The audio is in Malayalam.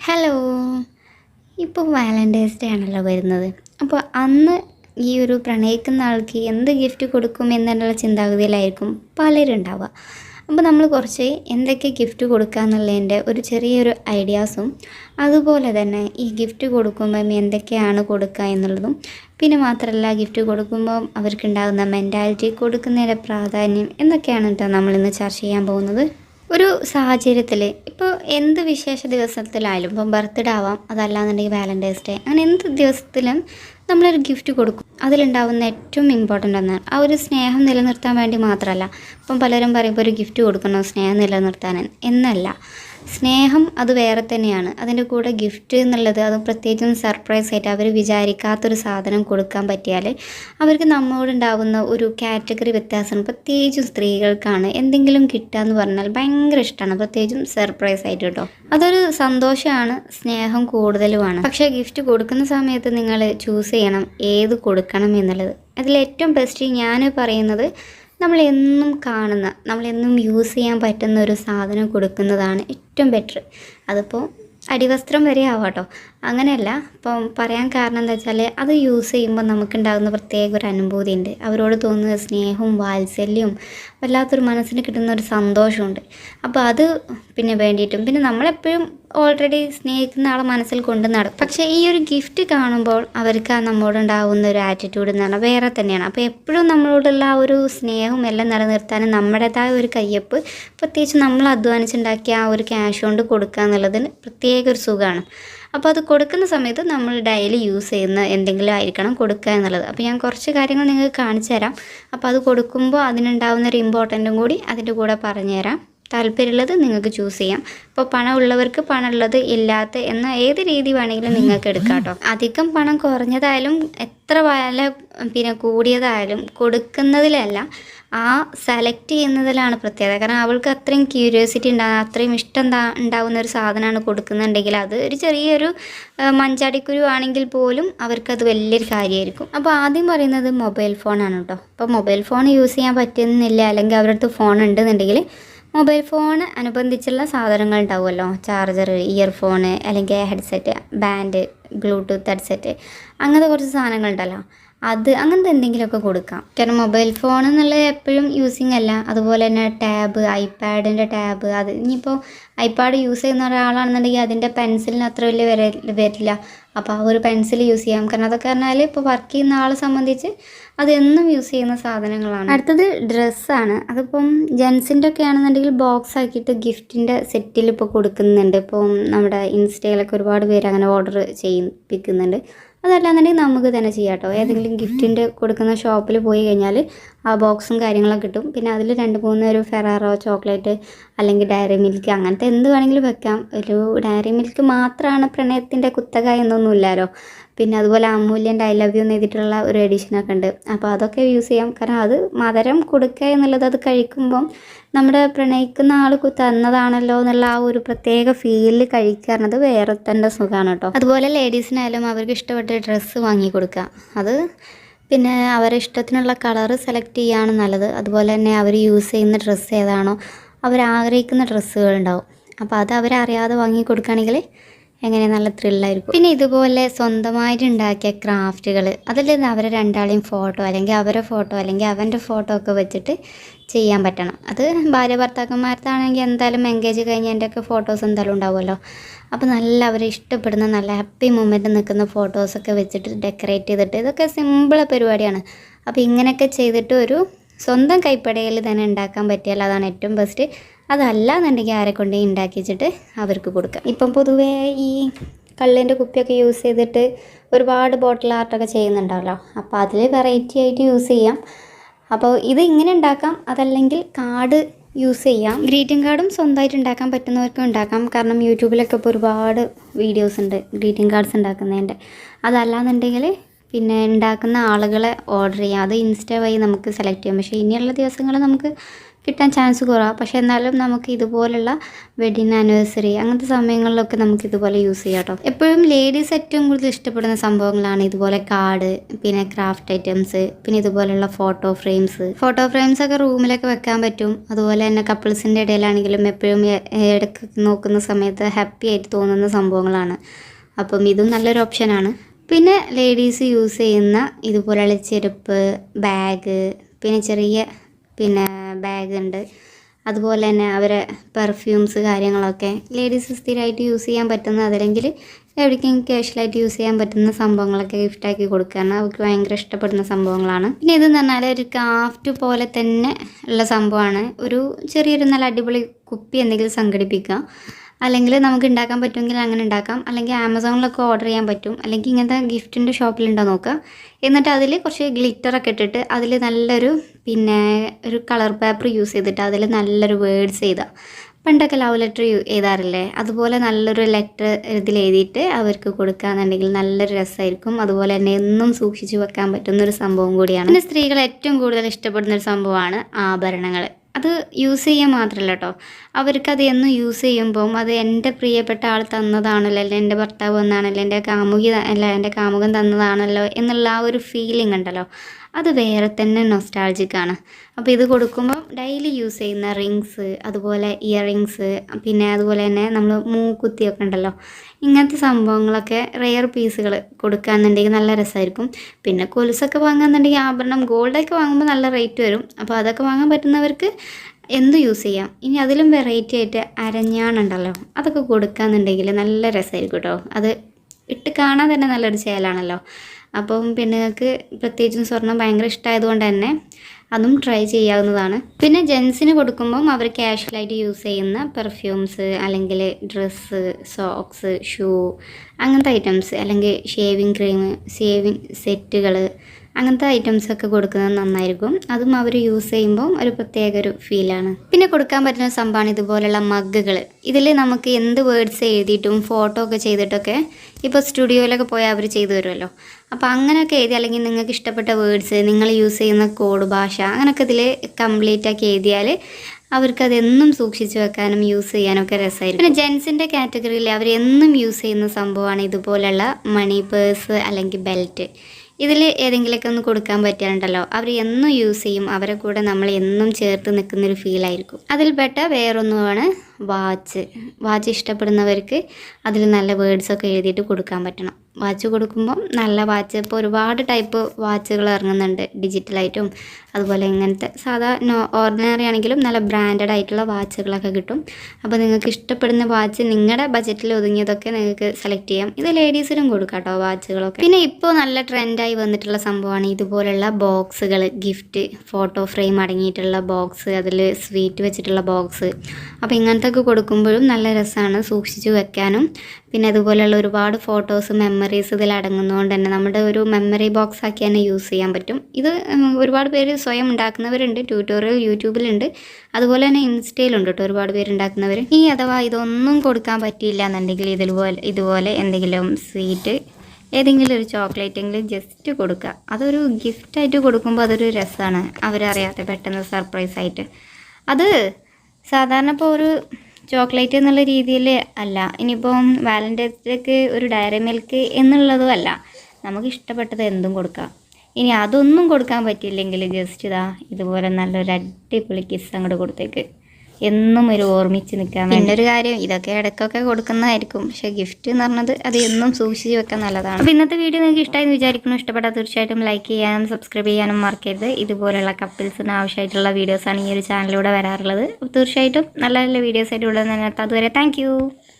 ഹലോ. ഇപ്പോൾ വാലന്റൈൻസ് ഡേ ആണല്ലോ വരുന്നത്. അപ്പോൾ അന്ന് ഈ ഒരു പ്രണയിക്കുന്ന ആൾക്ക് എന്ത് ഗിഫ്റ്റ് കൊടുക്കും എന്നുള്ള ചിന്താഗതിയിലായിരിക്കും പലരും ഉണ്ടാവുക അപ്പോൾ നമ്മൾ കുറച്ച് എന്തൊക്കെ ഗിഫ്റ്റ് കൊടുക്കുക എന്നുള്ളതിന്റെ ഒരു ചെറിയൊരു ഐഡിയാസും അതുപോലെ തന്നെ ഈ ഗിഫ്റ്റ് കൊടുക്കുമ്പം എന്തൊക്കെയാണ് കൊടുക്കുക എന്നുള്ളതും പിന്നെ മാത്രമല്ല ഗിഫ്റ്റ് കൊടുക്കുമ്പം അവർക്കുണ്ടാകുന്ന മെന്റാലിറ്റി കൊടുക്കുന്നതിന്റെ പ്രാധാന്യം എന്നൊക്കെയാണ് കേട്ടോ നമ്മളിന്ന് ചർച്ച ചെയ്യാൻ പോകുന്നത്. ഒരു സാഹചര്യത്തിൽ ഇപ്പോൾ എന്ത് വിശേഷ ദിവസത്തിലായാലും ഇപ്പം ബർത്ത്ഡേ ആവാം അതല്ലാന്നുണ്ടെങ്കിൽ വാലന്റൈൻസ് ഡേ അങ്ങനെ എന്ത് ദിവസത്തിലും നമ്മളൊരു ഗിഫ്റ്റ് കൊടുക്കും. അതിലുണ്ടാവുന്ന ഏറ്റവും ഇമ്പോർട്ടന്റ് ഒന്നാണ് ആ ഒരു സ്നേഹം നിലനിർത്താൻ വേണ്ടി മാത്രമല്ല ഇപ്പം പലരും പറയുമ്പോൾ ഒരു ഗിഫ്റ്റ് കൊടുക്കണം സ്നേഹം നിലനിർത്താൻ എന്നല്ല. സ്നേഹം അത് വേറെ തന്നെയാണ്. അതിന്റെ കൂടെ ഗിഫ്റ്റ് എന്നുള്ളത് അത് പ്രത്യേകിച്ചും സർപ്രൈസ് ആയിട്ട് അവർ വിചാരിക്കാത്തൊരു സാധനം കൊടുക്കാൻ പറ്റിയാൽ അവർക്ക് നമ്മോടുണ്ടാവുന്ന ഒരു കാറ്റഗറി വ്യത്യാസമാണ് പ്രത്യേകിച്ചും സ്ത്രീകൾക്കാണ്. എന്തെങ്കിലും കിട്ടുക എന്ന് പറഞ്ഞാൽ ഭയങ്കര ഇഷ്ടമാണ് പ്രത്യേകിച്ചും സർപ്രൈസ് ആയിട്ട് കേട്ടോ. അതൊരു സന്തോഷമാണ് സ്നേഹം കൂടുതലുമാണ്. പക്ഷേ ഗിഫ്റ്റ് കൊടുക്കുന്ന സമയത്ത് നിങ്ങൾ ചൂസ് ചെയ്യണം ഏത് കൊടുക്കണം എന്നുള്ളത്. അതിലേറ്റവും ബെസ്റ്റ് ഞാൻ പറയുന്നത് നമ്മൾ എന്നും കാണുന്ന നമ്മളെന്നും യൂസ് ചെയ്യാൻ പറ്റുന്ന ഒരു സാധനം കൊടുക്കുന്നതാണ് ഏറ്റവും ബെറ്റർ അതിപ്പോൾ അടിവസ്ത്രം വരെ ആവാട്ടോ. അങ്ങനെയല്ല. ഇപ്പം പറയാൻ കാരണം എന്താ വെച്ചാൽ അത് യൂസ് ചെയ്യുമ്പോൾ നമുക്കുണ്ടാകുന്ന പ്രത്യേക ഒരു അനുഭൂതി ഉണ്ട് അവരോട് തോന്നുന്ന സ്നേഹവും വാത്സല്യവും വല്ലാത്തൊരു മനസ്സിന് കിട്ടുന്ന ഒരു സന്തോഷമുണ്ട് അപ്പോൾ അത് പിന്നെ വേണ്ടിയിട്ടും പിന്നെ നമ്മളെപ്പോഴും ഓൾറെഡി സ്നേഹിക്കുന്ന ആളെ മനസ്സിൽ കൊണ്ട് നടക്കും. പക്ഷേ ഈ ഒരു ഗിഫ്റ്റ് കാണുമ്പോൾ അവർക്ക് ആ നമ്മോടുണ്ടാകുന്ന ഒരു ആറ്റിറ്റ്യൂഡ് എന്ന് പറഞ്ഞാൽ വേറെ തന്നെയാണ്. അപ്പോൾ എപ്പോഴും നമ്മളോടുള്ള ആ ഒരു സ്നേഹവും എല്ലാം നിലനിർത്താനും നമ്മുടേതായ ഒരു കയ്യപ്പ് പ്രത്യേകിച്ച് നമ്മൾ അധ്വാനിച്ചുണ്ടാക്കിയ ആ ഒരു ക്യാഷ് കൊണ്ട് കൊടുക്കുക എന്നുള്ളതിന് പ്രത്യേക ഒരു സുഖമാണ്. അപ്പോൾ അത് കൊടുക്കുന്ന സമയത്ത് നമ്മൾ ഡെയിലി യൂസ് ചെയ്യുന്ന എന്തെങ്കിലും ആയിരിക്കണം കൊടുക്കുക എന്നുള്ളത്. അപ്പോൾ ഞാൻ കുറച്ച് കാര്യങ്ങൾ നിങ്ങൾക്ക് കാണിച്ചു തരാം. അപ്പോൾ അത് കൊടുക്കുമ്പോൾ അതിനുണ്ടാവുന്ന ഒരു ഇമ്പോർട്ടന്റും കൂടി അതിന്റെ കൂടെ പറഞ്ഞുതരാം താല്പര്യമുള്ളത് നിങ്ങൾക്ക് ചൂസ് ചെയ്യാം. അപ്പോൾ പണം ഉള്ളവർക്ക് പണമുള്ളത് ഇല്ലാത്ത എന്ന ഏത് രീതി വേണമെങ്കിലും നിങ്ങൾക്ക് എടുക്കാം കേട്ടോ. അധികം പണം കുറഞ്ഞതായാലും എത്ര വില പിന്നെ കൂടിയതായാലും കൊടുക്കുന്നതിലല്ല. ആ സെലക്ട് ചെയ്യുന്നതിലാണ് പ്രത്യേകത. കാരണം അവൾക്ക് അത്രയും ക്യൂരിയോസിറ്റി ഉണ്ടാകുന്ന അത്രയും ഇഷ്ടം എന്താ ഉണ്ടാകുന്ന ഒരു സാധനമാണ് കൊടുക്കുന്നുണ്ടെങ്കിൽ അത് ഒരു ചെറിയൊരു മഞ്ചാടിക്കുരു ആണെങ്കിൽ പോലും അവർക്കത് വലിയൊരു കാര്യമായിരിക്കും. അപ്പോൾ ആദ്യം പറയുന്നത് മൊബൈൽ ഫോണാണ് കേട്ടോ അപ്പോൾ മൊബൈൽ ഫോൺ യൂസ് ചെയ്യാൻ പറ്റുന്നില്ല അല്ലെങ്കിൽ അവരടുത്ത് ഫോൺ ഉണ്ടെന്നുണ്ടെങ്കിൽ മൊബൈൽ ഫോൺ അനുബന്ധിച്ചുള്ള സാധനങ്ങൾ ഉണ്ടാവുമല്ലോ. ചാർജർ ഇയർഫോണ് അല്ലെങ്കിൽ ഹെഡ്സെറ്റ് ബാൻഡ് ബ്ലൂടൂത്ത് ഹെഡ്സെറ്റ് അങ്ങനത്തെ കുറച്ച് സാധനങ്ങളുണ്ടല്ലോ അത് അങ്ങനത്തെ എന്തെങ്കിലുമൊക്കെ കൊടുക്കാം. കാരണം മൊബൈൽ ഫോൺ എന്നുള്ളത് എപ്പോഴും യൂസിങ് അല്ല. അതുപോലെ തന്നെ ടാബ് ഐപാഡിന്റെ ടാബ് അത് ഇനിയിപ്പോൾ ഐപാഡ് യൂസ് ചെയ്യുന്ന ഒരാളാണെന്നുണ്ടെങ്കിൽ അതിന്റെ പെൻസിലിന് അത്ര വലിയ വര വരില്ല. അപ്പോൾ ആ ഒരു പെൻസിൽ യൂസ് ചെയ്യാം. കാരണം അതൊക്കെ പറഞ്ഞാൽ ഇപ്പോൾ വർക്ക് ചെയ്യുന്ന ആളെ സംബന്ധിച്ച് അതെന്നും യൂസ് ചെയ്യുന്ന സാധനങ്ങളാണ്. അടുത്തത് ഡ്രസ്സാണ് അതിപ്പം ജെൻസിന്റെ ഒക്കെ ആണെന്നുണ്ടെങ്കിൽ ബോക്സ് ആക്കിയിട്ട് ഗിഫ്റ്റിന്റെ സെറ്റിൽ ഇപ്പോൾ കൊടുക്കുന്നുണ്ട്. ഇപ്പം നമ്മുടെ ഇൻസ്റ്റയിലൊക്കെ ഒരുപാട് പേര് അങ്ങനെ ഓർഡർ ചെയ്യിപ്പിക്കുന്നുണ്ട്. അതല്ലാന്നുണ്ടെങ്കിൽ നമുക്ക് തന്നെ ചെയ്യാം കേട്ടോ. ഏതെങ്കിലും ഗിഫ്റ്റിന്റെ കൊടുക്കുന്ന ഷോപ്പിൽ പോയി കഴിഞ്ഞാൽ ആ ബോക്സും കാര്യങ്ങളൊക്കെ കിട്ടും. പിന്നെ അതിൽ രണ്ട് മൂന്ന് ഒരു ഫെറാറോ ചോക്ലേറ്റ് അല്ലെങ്കിൽ ഡയറി മിൽക്ക് അങ്ങനത്തെ എന്ത് വേണമെങ്കിലും വെക്കാം. ഒരു ഡയറി മിൽക്ക് മാത്രമാണ് പ്രണയത്തിന്റെ കുത്തക എന്നൊന്നുമില്ലല്ലോ. പിന്നെ അതുപോലെ അമൂല്യന്റെ ഐ ലവ് യു എന്ന് എഴുതിയിട്ടുള്ള ഒരു എഡിഷനൊക്കെ ഉണ്ട്. അപ്പോൾ അതൊക്കെ യൂസ് ചെയ്യാം. കാരണം അത് മധുരം കൊടുക്കുക എന്നുള്ളത് അത് കഴിക്കുമ്പം നമ്മുടെ പ്രണയിക്കുന്ന ആൾ തന്നതാണല്ലോ എന്നുള്ള ആ ഒരു പ്രത്യേക ഫീലിൽ കഴിക്കുന്നത് വേറെ തന്നെ സുഖമാണ് കേട്ടോ അതുപോലെ ലേഡീസിനായാലും അവർക്ക് ഇഷ്ടപ്പെട്ട ഡ്രസ്സ് വാങ്ങി കൊടുക്കുക. അത് പിന്നെ അവരെ ഇഷ്ടത്തിനുള്ള കളറ് സെലക്ട് ചെയ്യുകയാണ് നല്ലത്. അതുപോലെ തന്നെ അവർ യൂസ് ചെയ്യുന്ന ഡ്രസ്സ് ഏതാണോ അവർ ആഗ്രഹിക്കുന്ന ഡ്രസ്സുകൾ ഉണ്ടാവും. അപ്പോൾ അത് അവരറിയാതെ വാങ്ങി കൊടുക്കുകയാണെങ്കിൽ എങ്ങനെ നല്ല ത്രില്ലായിരിക്കും പിന്നെ ഇതുപോലെ സ്വന്തമായിട്ട് ഉണ്ടാക്കിയ ക്രാഫ്റ്റുകൾ അതിൽ അവരെ രണ്ടാളെയും ഫോട്ടോ അല്ലെങ്കിൽ അവരെ ഫോട്ടോ അല്ലെങ്കിൽ അവന്റെ ഫോട്ടോ ഒക്കെ വെച്ചിട്ട് ചെയ്യാൻ പറ്റണം. അത് ഭാര്യ ഭർത്താക്കന്മാർക്കാണെങ്കിൽ എന്തായാലും എൻഗേജ് കഴിഞ്ഞതിന്റെയൊക്കെ ഫോട്ടോസ് എന്തായാലും ഉണ്ടാവുമല്ലോ. അപ്പോൾ നല്ല അവരെ ഇഷ്ടപ്പെടുന്ന നല്ല ഹാപ്പി മൊമെന്റ് നിൽക്കുന്ന ഫോട്ടോസൊക്കെ വെച്ചിട്ട് ഡെക്കറേറ്റ് ചെയ്തിട്ട് ഇതൊക്കെ സിമ്പിൾ പരിപാടിയാണ്. അപ്പോൾ ഇങ്ങനെയൊക്കെ ചെയ്തിട്ട് ഒരു സ്വന്തം കൈപ്പടയിൽ തന്നെ ഉണ്ടാക്കാൻ പറ്റിയാൽ അതാണ് ഏറ്റവും ബെസ്റ്റ് അതല്ല എന്നുണ്ടെങ്കിൽ കൊണ്ടേ ഉണ്ടാക്കി വെച്ചിട്ട് അവർക്ക് കൊടുക്കാം. ഇപ്പം പൊതുവേ ഈ കള്ളിന്റെ കുപ്പിയൊക്കെ യൂസ് ചെയ്തിട്ട് ഒരുപാട് ബോട്ടിൽ ആർട്ടൊക്കെ ചെയ്യുന്നുണ്ടാവല്ലോ അപ്പോൾ അതിൽ വെറൈറ്റി ആയിട്ട് യൂസ് ചെയ്യാം. അപ്പോൾ ഇത് ഇങ്ങനെ ഉണ്ടാക്കാം. അതല്ലെങ്കിൽ കാർഡ് യൂസ് ചെയ്യാം. ഗ്രീറ്റിംഗ് കാർഡും സ്വന്തമായിട്ട് ഉണ്ടാക്കാൻ പറ്റുന്നവർക്കും ഉണ്ടാക്കാം. കാരണം യൂട്യൂബിലൊക്കെ ഇപ്പോൾ ഒരുപാട് വീഡിയോസ് ഉണ്ട് ഗ്രീറ്റിംഗ് കാർഡ്സ് ഉണ്ടാക്കുന്നതിന്റെ. അതല്ലാന്നുണ്ടെങ്കിൽ പിന്നെ ഉണ്ടാക്കുന്ന ആളുകളെ ഓർഡർ ചെയ്യാം. അത് ഇൻസ്റ്റ വഴി നമുക്ക് സെലക്ട് ചെയ്യാം. പക്ഷേ ഇനിയുള്ള ദിവസങ്ങളിൽ നമുക്ക് കിട്ടാൻ ചാൻസ് കുറവാണ് പക്ഷേ എന്നാലും നമുക്ക് ഇതുപോലുള്ള വെഡിങ് ആനിവേഴ്സറി അങ്ങനത്തെ സമയങ്ങളിലൊക്കെ നമുക്ക് ഇതുപോലെ യൂസ് ചെയ്യാം കേട്ടോ എപ്പോഴും ലേഡീസ് ഏറ്റവും കൂടുതൽ ഇഷ്ടപ്പെടുന്ന സംഭവങ്ങളാണ് ഇതുപോലെ കാർഡ് പിന്നെ ക്രാഫ്റ്റ് ഐറ്റംസ് പിന്നെ ഇതുപോലുള്ള ഫോട്ടോ ഫ്രെയിംസ് ഫോട്ടോ ഫ്രെയിംസ് ഒക്കെ റൂമിലൊക്കെ വെക്കാൻ പറ്റും. അതുപോലെ തന്നെ കപ്പിൾസിന്റെ ഇടയിലാണെങ്കിലും എപ്പോഴും ഇടയ്ക്ക് നോക്കുന്ന സമയത്ത് ഹാപ്പി ആയിട്ട് തോന്നുന്ന സംഭവങ്ങളാണ്. അപ്പം ഇതും നല്ലൊരു ഓപ്ഷനാണ് പിന്നെ ലേഡീസ് യൂസ് ചെയ്യുന്ന ഇതുപോലെയുള്ള ചെരുപ്പ് ബാഗ് പിന്നെ ചെറിയ പിന്നെ ബാഗ് ഉണ്ട് അതുപോലെ തന്നെ അവരെ പെർഫ്യൂംസ് കാര്യങ്ങളൊക്കെ. ലേഡീസ് സ്ഥിരമായിട്ട് യൂസ് ചെയ്യാൻ പറ്റുന്ന അതല്ലെങ്കിൽ എവിടേക്കെങ്കിലും ക്യാഷ്വലായിട്ട് യൂസ് ചെയ്യാൻ പറ്റുന്ന സംഭവങ്ങളൊക്കെ ഗിഫ്റ്റാക്കി കൊടുക്കുകയാണ് അവർക്ക് ഭയങ്കര ഇഷ്ടപ്പെടുന്ന സംഭവങ്ങളാണ്. പിന്നെ ഇതെന്ന് പറഞ്ഞാൽ ഒരു ക്രാഫ്റ്റ് പോലെ തന്നെ ഉള്ള സംഭവമാണ്. ഒരു ചെറിയൊരു നല്ല അടിപൊളി കുപ്പി എന്തെങ്കിലും സംഘടിപ്പിക്കുക. അല്ലെങ്കിൽ നമുക്ക് ഉണ്ടാക്കാൻ പറ്റുമെങ്കിൽ അങ്ങനെ ഉണ്ടാക്കാം. അല്ലെങ്കിൽ ആമസോണിലൊക്കെ ഓർഡർ ചെയ്യാൻ പറ്റും. അല്ലെങ്കിൽ ഇങ്ങനത്തെ ഗിഫ്റ്റിന്റെ ഷോപ്പിലുണ്ടോ നോക്കുക എന്നിട്ട് അതിൽ കുറച്ച് ഗ്ലിറ്ററൊക്കെ ഇട്ടിട്ട് അതിൽ നല്ലൊരു പിന്നെ ഒരു കളർ പേപ്പർ യൂസ് ചെയ്തിട്ട് അതിൽ നല്ലൊരു വേർഡ്സ് എഴുതാം. പണ്ടൊക്കെ ലവ് ലെറ്റർ എഴുതാറില്ലേ? അതുപോലെ നല്ലൊരു ലെറ്റർ ഇതിൽ എഴുതിയിട്ട് അവർക്ക് കൊടുക്കുകയെന്നുണ്ടെങ്കിൽ നല്ലൊരു രസമായിരിക്കും. അതുപോലെ തന്നെ എന്നും സൂക്ഷിച്ചു വെക്കാൻ പറ്റുന്നൊരു സംഭവം കൂടിയാണ്. പിന്നെ സ്ത്രീകൾ ഏറ്റവും കൂടുതൽ ഇഷ്ടപ്പെടുന്ന ഒരു സംഭവമാണ് ആഭരണങ്ങൾ അത് യൂസ് ചെയ്യാൻ മാത്രമല്ല കേട്ടോ അവർക്കത് എന്നും യൂസ് ചെയ്യുമ്പം അത് എന്റെ പ്രിയപ്പെട്ട ആൾ തന്നതാണല്ലോ അല്ലെ എന്റെ ഭർത്താവ് തന്നാണല്ലോ എന്റെ കാമുകി അല്ല എന്റെ കാമുകൻ തന്നതാണല്ലോ എന്നുള്ള ആ ഒരു ഫീലിംഗ് ഉണ്ടല്ലോ. അത് വേറെ തന്നെ നൊസ്റ്റാൾജിക്കാണ് അപ്പോൾ ഇത് കൊടുക്കുമ്പോൾ ഡെയിലി യൂസ് ചെയ്യുന്ന റിങ്സ് അതുപോലെ ഇയർ റിങ്സ് പിന്നെ അതുപോലെ തന്നെ നമ്മൾ മൂക്കുത്തിയൊക്കെ ഉണ്ടല്ലോ. ഇങ്ങനത്തെ സംഭവങ്ങളൊക്കെ റെയർ പീസുകൾ കൊടുക്കുകയെന്നുണ്ടെങ്കിൽ നല്ല രസമായിരിക്കും. പിന്നെ കൊലുസൊക്കെ വാങ്ങുകയെന്നുണ്ടെങ്കിൽ ആഭരണം ഗോൾഡൊക്കെ വാങ്ങുമ്പോൾ നല്ല റേറ്റ് വരും. അപ്പോൾ അതൊക്കെ വാങ്ങാൻ പറ്റുന്നവർക്ക് എന്ത് യൂസ് ചെയ്യാം? ഇനി അതിലും വെറൈറ്റി ആയിട്ട് അരഞ്ഞാണുണ്ടല്ലോ അതൊക്കെ കൊടുക്കുകയെന്നുണ്ടെങ്കിൽ നല്ല രസമായിരിക്കും കേട്ടോ അത് ഇട്ട് കാണാൻ തന്നെ നല്ലൊരു ചേലാണല്ലോ. അപ്പം പിന്നെ നിങ്ങൾക്ക് പ്രത്യേകിച്ചും സ്വർണം ഭയങ്കര ഇഷ്ടമായതുകൊണ്ട് തന്നെ അതും ട്രൈ ചെയ്യാവുന്നതാണ്. പിന്നെ ജെൻസിന് കൊടുക്കുമ്പം അവർ ക്യാഷ്വലായിട്ട് യൂസ് ചെയ്യുന്ന പെർഫ്യൂംസ് അല്ലെങ്കിൽ ഡ്രസ്സ് സോക്സ് ഷൂ അങ്ങനത്തെ ഐറ്റംസ് അല്ലെങ്കിൽ ഷേവിങ് ക്രീം ഷേവിങ് സെറ്റുകൾ അങ്ങനത്തെ ഐറ്റംസ് ഒക്കെ കൊടുക്കുന്നത് നന്നായിരിക്കും. അതും അവർ യൂസ് ചെയ്യുമ്പോൾ ഒരു പ്രത്യേക ഒരു ഫീലാണ് പിന്നെ കൊടുക്കാൻ പറ്റുന്ന സംഭവമാണ് ഇതുപോലുള്ള മഗ്ഗുകൾ ഇതിൽ നമുക്ക് എന്ത് വേർഡ്സ് എഴുതിയിട്ടും ഫോട്ടോ ഒക്കെ ചെയ്തിട്ടൊക്കെ ഇപ്പോൾ സ്റ്റുഡിയോയിലൊക്കെ പോയാൽ അവർ ചെയ്തു തരുമല്ലോ. അപ്പോൾ അങ്ങനെയൊക്കെ എഴുതി അല്ലെങ്കിൽ നിങ്ങൾക്ക് ഇഷ്ടപ്പെട്ട വേർഡ്സ് നിങ്ങൾ യൂസ് ചെയ്യുന്ന കോഡ് ഭാഷ അങ്ങനെയൊക്കെ ഇതിൽ കംപ്ലീറ്റ് ആക്കി എഴുതിയാൽ അവർക്ക് അതെന്നും സൂക്ഷിച്ച് വെക്കാനും യൂസ് ചെയ്യാനും ഒക്കെ രസമായിരിക്കും. പിന്നെ ജെൻസിന്റെ കാറ്റഗറിയിൽ അവർ എന്നും യൂസ് ചെയ്യുന്ന സംഭവമാണ് ഇതുപോലുള്ള മണി പേഴ്സ് അല്ലെങ്കിൽ ബെൽറ്റ് ഇതിൽ ഏതെങ്കിലുമൊക്കെ ഒന്ന് കൊടുക്കാൻ പറ്റാണ്ടല്ലോ അവർ എന്നും യൂസ് ചെയ്യും. അവരെ കൂടെ നമ്മൾ എന്നും ചേർത്ത് നിൽക്കുന്നൊരു ഫീലായിരിക്കും അതിൽപ്പെട്ട വേറൊന്നുമാണ് വാച്ച് വാച്ച് ഇഷ്ടപ്പെടുന്നവർക്ക് അതിൽ നല്ല വേർഡ്സൊക്കെ എഴുതിയിട്ട് കൊടുക്കാൻ പറ്റണം. വാച്ച് കൊടുക്കുമ്പം നല്ല വാച്ച് ഇപ്പോൾ ഒരുപാട് ടൈപ്പ് വാച്ചുകൾ ഇറങ്ങുന്നുണ്ട്. ഡിജിറ്റലായിട്ടും അതുപോലെ ഇങ്ങനത്തെ സാധാ നോ ഓർഡിനറി ആണെങ്കിലും നല്ല ബ്രാൻഡഡ് ആയിട്ടുള്ള വാച്ചുകളൊക്കെ കിട്ടും. അപ്പോൾ നിങ്ങൾക്ക് ഇഷ്ടപ്പെടുന്ന വാച്ച് നിങ്ങളുടെ ബജറ്റിൽ ഒതുങ്ങിയതൊക്കെ നിങ്ങൾക്ക് സെലക്ട് ചെയ്യാം. ഇത് ലേഡീസിനും കൊടുക്കാം കേട്ടോ വാച്ചുകളൊക്കെ. പിന്നെ ഇപ്പോൾ നല്ല ട്രെൻഡായി വന്നിട്ടുള്ള സംഭവമാണ് ഇതുപോലുള്ള ബോക്സുകൾ ഗിഫ്റ്റ് ഫോട്ടോ ഫ്രെയിം അടങ്ങിയിട്ടുള്ള ബോക്സ് അതിൽ സ്വീറ്റ് വെച്ചിട്ടുള്ള ബോക്സ് അപ്പോൾ ഇങ്ങനത്തെ ഒക്കെ കൊടുക്കുമ്പോഴും നല്ല രസമാണ് സൂക്ഷിച്ചു വെക്കാനും. പിന്നെ അതുപോലെയുള്ള ഒരുപാട് ഫോട്ടോസ് മെമ്മറീസ് ഇതിൽ അടങ്ങുന്നതുകൊണ്ട് തന്നെ നമ്മുടെ ഒരു മെമ്മറി ബോക്സ് ആക്കി തന്നെ യൂസ് ചെയ്യാൻ പറ്റും. ഇത് ഒരുപാട് പേര് സ്വയം ഉണ്ടാക്കുന്നവരുണ്ട് ട്യൂട്ടോറിയൽ യൂട്യൂബിലുണ്ട്. അതുപോലെ തന്നെ ഇൻസ്റ്റയിലുണ്ട് കേട്ടോ ഒരുപാട് പേര് ഉണ്ടാക്കുന്നവർ ഈ അഥവാ ഇതൊന്നും കൊടുക്കാൻ പറ്റിയില്ല എന്നുണ്ടെങ്കിൽ ഇതുപോലെ ഇതുപോലെ എന്തെങ്കിലും സ്വീറ്റ് ഏതെങ്കിലും ഒരു ചോക്ലേറ്റ് എങ്കിലും ജസ്റ്റ് കൊടുക്കുക അതൊരു ഗിഫ്റ്റായിട്ട് കൊടുക്കുമ്പോൾ അതൊരു രസമാണ് അവരറിയാത്ത പെട്ടെന്ന് സർപ്രൈസ് ആയിട്ട്. അത് സാധാരണ ഇപ്പോൾ ഒരു ചോക്ലേറ്റ് എന്നുള്ള രീതിയിൽ അല്ല. ഇനിയിപ്പം വാലന്റൈൻസ് ഡേക്ക് ഒരു ഡയറി മിൽക്ക് എന്നുള്ളതും അല്ല. നമുക്ക് ഇഷ്ടപ്പെട്ടത് എന്തും കൊടുക്കാം. ഇനി അതൊന്നും കൊടുക്കാൻ പറ്റിയില്ലെങ്കിൽ ജസ്റ്റ് ഇതാ ഇതുപോലെ നല്ലൊരു അടിപൊളി കിസ് അങ്ങോട്ട് കൊടുത്തേക്ക്. എന്നും ഒരു ഓർമ്മിച്ച് നിൽക്കാൻ പിന്നെ ഒരു കാര്യം ഇതൊക്കെ ഇടയ്ക്കൊക്കെ കൊടുക്കുന്നതായിരിക്കും. പക്ഷേ ഗിഫ്റ്റ് എന്ന് പറഞ്ഞത് അത് എന്നും സൂക്ഷിച്ച് വെക്കാൻ നല്ലതാണ്. അപ്പോൾ ഇന്നത്തെ വീഡിയോ നിങ്ങൾക്ക് ഇഷ്ടമായി വിചാരിക്കുന്നു. ഇഷ്ടപ്പെട്ടാൽ തീർച്ചയായിട്ടും ലൈക്ക് ചെയ്യാനും സബ്സ്ക്രൈബ് ചെയ്യാനും മറക്കരുത്. ഇതുപോലുള്ള കപ്പിൾസിന് ആവശ്യമായിട്ടുള്ള വീഡിയോസാണ് ഈ ഒരു ചാനലിലൂടെ വരാറുള്ളത്. തീർച്ചയായിട്ടും നല്ല നല്ല വീഡിയോസ് ആയിട്ട് ഉള്ളത് തന്നെ. അതുവരെ താങ്ക്